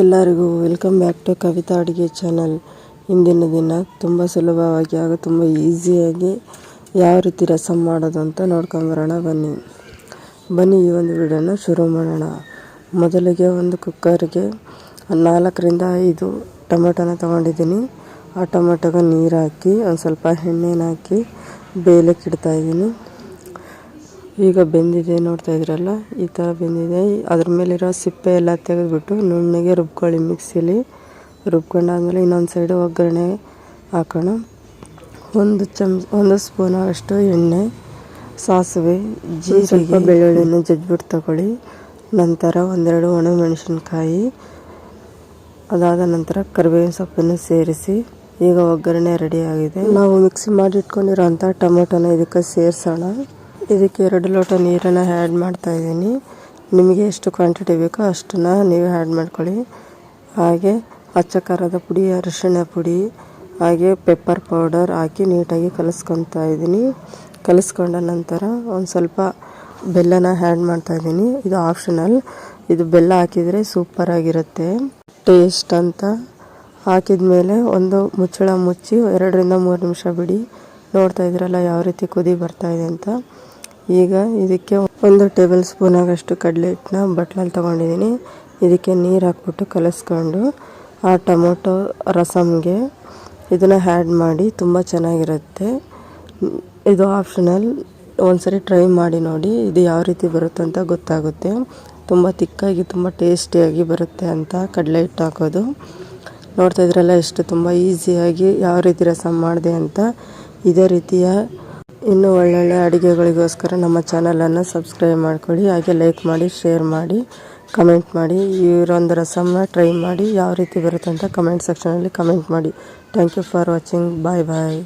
ಎಲ್ಲರಿಗೂ welcome back to Kavita ಅಡುಗೆ channel. ಇಂದಿನ ದಿನ ತುಂಬ ಸುಲಭವಾಗಿ ಹಾಗೂ ತುಂಬ ಈಸಿಯಾಗಿ ಯಾವ ರೀತಿ ರಸಮ್ ಮಾಡೋದು ಅಂತ ನೋಡ್ಕೊಂಬರೋಣ, ಬನ್ನಿ. ಬನ್ನಿ ಈ ಒಂದು ವಿಡಿಯೋನ ಶುರು ಮಾಡೋಣ. ಮೊದಲಿಗೆ ಒಂದು ಕುಕ್ಕರ್ಗೆ ನಾಲ್ಕರಿಂದ ಐದು ಟೊಮೆಟೊನ ತೊಗೊಂಡಿದ್ದೀನಿ. ಆ ಟೊಮೆಟೊಗೆ ನೀರು ಹಾಕಿ, ಒಂದು ಸ್ವಲ್ಪ ಎಣ್ಣೆನ ಹಾಕಿ ಬೇಯಲಿಕ್ಕೆ ಇಡ್ತಾ ಇದ್ದೀನಿ. ಈಗ ಬೆಂದಿದೆ ನೋಡ್ತಾ ಇದ್ರಲ್ಲ ಈ ಥರ ಬೆಂದಿದೆ. ಅದ್ರ ಮೇಲಿರೋ ಸಿಪ್ಪೆ ಎಲ್ಲ ತೆಗೆದುಬಿಟ್ಟು ನುಣ್ಣಗೆ ರುಬ್ಕೊಳ್ಳಿ ಮಿಕ್ಸಿಲಿ. ರುಬ್ಕೊಂಡಾದ್ಮೇಲೆ ಇನ್ನೊಂದು ಸೈಡು ಒಗ್ಗರಣೆ ಹಾಕೋಣ. ಒಂದು ಚಮಚ ಒಂದು ಸ್ಪೂನ್ ಅಷ್ಟು ಎಣ್ಣೆ ಸಾಸಿವೆ ಜೀರಿಗೆ ಸ್ವಲ್ಪ ಬೆಳ್ಳುಳ್ಳಿನ ಜಜ್ಜಿಬಿಟ್ಟು ತಗೊಳ್ಳಿ. ನಂತರ ಒಂದೆರಡು ಒಣಮೆಣಸಿನ್ಕಾಯಿ. ಅದಾದ ನಂತರ ಕರಿಬೇವಿನ ಸೊಪ್ಪನ್ನು ಸೇರಿಸಿ. ಈಗ ಒಗ್ಗರಣೆ ರೆಡಿಯಾಗಿದೆ ನಾವು ಮಿಕ್ಸಿ ಮಾಡಿ ಅಂಥ ಟೊಮೊಟೊನ ಇದಕ್ಕೆ ಸೇರಿಸೋಣ. ಇದಕ್ಕೆ ಎರಡು ಲೋಟ ನೀರನ್ನು ಆ್ಯಡ್ ಮಾಡ್ತಾ ಇದ್ದೀನಿ. ನಿಮಗೆ ಎಷ್ಟು ಕ್ವಾಂಟಿಟಿ ಬೇಕೋ ಅಷ್ಟನ್ನು ನೀವು ಆ್ಯಡ್ ಮಾಡ್ಕೊಳ್ಳಿ. ಹಾಗೆ ಅಚ್ಚ ಖಾರದ ಪುಡಿ, ಅರಿಶಿಣ ಪುಡಿ, ಹಾಗೆ ಪೆಪ್ಪರ್ ಪೌಡರ್ ಹಾಕಿ ನೀಟಾಗಿ ಕಲಿಸ್ಕೊತಾ ಇದ್ದೀನಿ. ಕಲಿಸ್ಕೊಂಡ ನಂತರ ಒಂದು ಸ್ವಲ್ಪ ಬೆಲ್ಲನ ಆ್ಯಡ್ ಮಾಡ್ತಾ ಇದ್ದೀನಿ. ಇದು ಆಪ್ಷನಲ್ ಇದು ಬೆಲ್ಲ ಹಾಕಿದರೆ ಸೂಪರಾಗಿರುತ್ತೆ ಟೇಸ್ಟ್ ಅಂತ. ಹಾಕಿದ ಮೇಲೆ ಒಂದು ಮುಚ್ಚಳ ಮುಚ್ಚಿ ಎರಡರಿಂದ ಮೂರು ನಿಮಿಷ ಬಿಡಿ. ನೋಡ್ತಾ ಇದ್ರಲ್ಲ ಯಾವ ರೀತಿ ಕುದಿ ಬರ್ತಾ ಇದೆ ಅಂತ. ಈಗ ಇದಕ್ಕೆ ಒಂದು ಟೇಬಲ್ ಸ್ಪೂನ್ ಆಗಷ್ಟು ಕಡಲೆ ಹಿಟ್ಟನ್ನ ಬಟ್ಲಲ್ಲಿ ತೊಗೊಂಡಿದ್ದೀನಿ. ಇದಕ್ಕೆ ನೀರು ಹಾಕ್ಬಿಟ್ಟು ಕಲಸ್ಕೊಂಡು ಆ ಟೊಮೊಟೊ ರಸಮ್ಗೆ ಇದನ್ನು ಆ್ಯಡ್ ಮಾಡಿ ತುಂಬ ಚೆನ್ನಾಗಿರುತ್ತೆ. ಇದು ಆಪ್ಷನಲ್ ಒಂದ್ಸರಿ ಟ್ರೈ ಮಾಡಿ ನೋಡಿ ಇದು ಯಾವ ರೀತಿ ಬರುತ್ತೆ ಅಂತ ಗೊತ್ತಾಗುತ್ತೆ. ತುಂಬ ತಿಕ್ಕಾಗಿ, ತುಂಬ ಟೇಸ್ಟಿಯಾಗಿ ಬರುತ್ತೆ ಅಂತ ಕಡಲೆ ಹಿಟ್ಟು ಹಾಕೋದು. ನೋಡ್ತಾ ಇದ್ರಲ್ಲ ಎಷ್ಟು ತುಂಬ ಈಸಿಯಾಗಿ ಯಾವ ರೀತಿ ರಸಮ್ ಮಾಡಿದೆ ಅಂತ. ಇದೇ ರೀತಿಯ ಇನ್ನೂ ಒಳ್ಳೊಳ್ಳೆ ಅಡುಗೆಗಳಿಗೋಸ್ಕರ ನಮ್ಮ ಚಾನಲನ್ನು ಸಬ್ಸ್ಕ್ರೈಬ್ ಮಾಡ್ಕೊಳ್ಳಿ, ಹಾಗೆ ಲೈಕ್ ಮಾಡಿ, ಶೇರ್ ಮಾಡಿ, ಕಮೆಂಟ್ ಮಾಡಿ, ಇವರೊಂದು ರಸಮ್ಮ ಟ್ರೈ ಮಾಡಿ, ಯಾವ ರೀತಿ ಬರುತ್ತೆ ಅಂತ ಕಮೆಂಟ್ ಸೆಕ್ಷನಲ್ಲಿ ಕಮೆಂಟ್ ಮಾಡಿ. Thank you for watching. Bye bye.